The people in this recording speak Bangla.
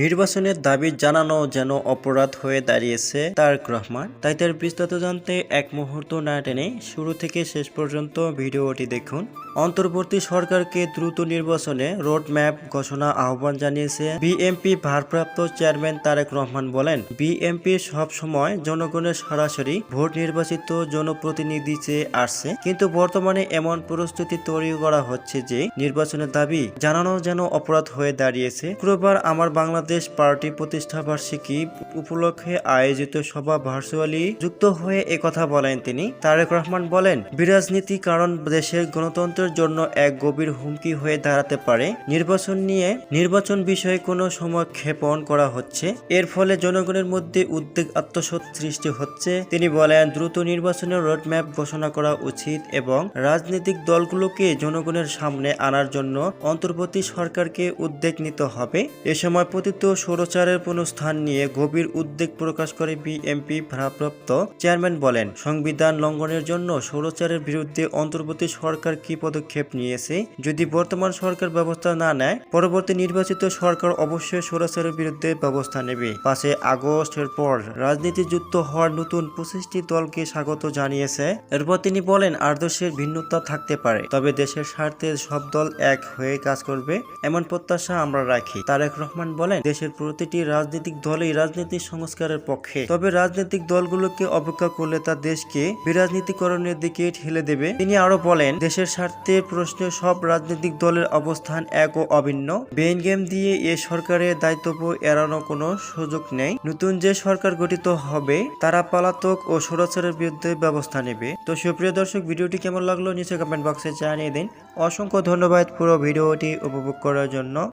নির্বাচনের দাবি জানানো যেন অপরাধ হয়ে দাঁড়িয়েছে তারেক রহমান। তাই তার বিস্তারিত জানতে এক মুহূর্ত না টেনে শুরু থেকে শেষ পর্যন্ত ভিডিওটি দেখুন। অন্তর্বর্তী সরকারকে দ্রুত নির্বাচনে রোডম্যাপ ঘোষণা আহ্বান জানিয়েছে বিএমপি ভারপ্রাপ্ত চেয়ারম্যান তারেক রহমান বলেন বিএমপি সব সময় জনগণের সরাসরি ভোট নির্বাচিত জনপ্রতিনিধি চেয়ে আসছে। কিন্তু বর্তমানে এমন পরিস্থিতি তৈরি করা হচ্ছে যে নির্বাচনের দাবি জানানো যেন অপরাধ হয়ে দাঁড়িয়েছে। শুক্রবার আমার বাংলাদেশ পার্টি প্রতিষ্ঠা বার্ষিকী উপলক্ষে আয়োজিত সভা ভার্চুয়ালি যুক্ত হয়ে একথা বলেন তিনি। তারেক রহমান বলেন, বিরাজনীতি কারণ দেশের গণতন্ত্রের জন্য এক গভীর হুমকি হয়ে দাঁড়াতে পারে। নির্বাচন নিয়ে নির্বাচন বিষয়ে কোনো সময় ক্ষেপণ করা হচ্ছে। এর ফলে জনগণের মধ্যে উদ্বেগ আত্মসৎ সৃষ্টি হচ্ছে। তিনি বলেন, দ্রুত নির্বাচনের রোডম্যাপ ঘোষণা করা উচিত এবং রাজনৈতিক দলগুলোকে জনগণের সামনে আনার জন্য অন্তর্বর্তী সরকারকে উদ্যোগ নিতে হবে। এ সময় সৌরচারের পুনঃস্থান নিয়ে গভীর উদ্বেগ প্রকাশ করে বিএমপি ভারপ্রাপ্ত চেয়ারম্যান বলেন, সংবিধান লঙ্ঘনের জন্য সৌরচারের বিরুদ্ধে অন্তর্বর্তী সরকার কি পদক্ষেপ নিয়েছে যদি বর্তমান সরকার ব্যবস্থা না নেয়, পরবর্তী নির্বাচিত সরকার অবশ্যই সৌরচারের বিরুদ্ধে ব্যবস্থা নেবে। পাশে আগস্টের পর রাজনীতি যুক্ত হওয়ার নতুন পঁচিশটি দলকে স্বাগত জানিয়েছে। এরপর তিনি বলেন আদর্শের ভিন্নতা থাকতে পারে, তবে দেশের স্বার্থে সব দল এক হয়ে কাজ করবে, এমন প্রত্যাশা আমরা রাখি। তারেক রহমান বলেন দেশের প্রতিটি রাজনৈতিক দলই রাজনৈতিক সংস্কারের পক্ষে। তবে রাজনৈতিক দলগুলোকে অপেক্ষা করলে তা দেশকে বিরাজনীতিকরণের দিকে ঠেলে দেবে। তিনি আরও বলেন, দেশের স্বার্থের প্রশ্নে সব রাজনৈতিক দলের অবস্থান এক ও অভিন্ন। বেইন গেম দিয়ে এ সরকারের দায়িত্ব এড়ানো কোনো সুযোগ নেই। নতুন যে সরকার গঠিত হবে, তারা পলাতক ও সরাসরের বিরুদ্ধে ব্যবস্থা নেবে। তো সুপ্রিয় দর্শক, ভিডিওটি কেমন লাগল? নিচে কমেন্ট বক্সে জানিয়ে দিন। অসংখ্য ধন্যবাদ পুরো ভিডিওটি উপভোগ করার জন্য।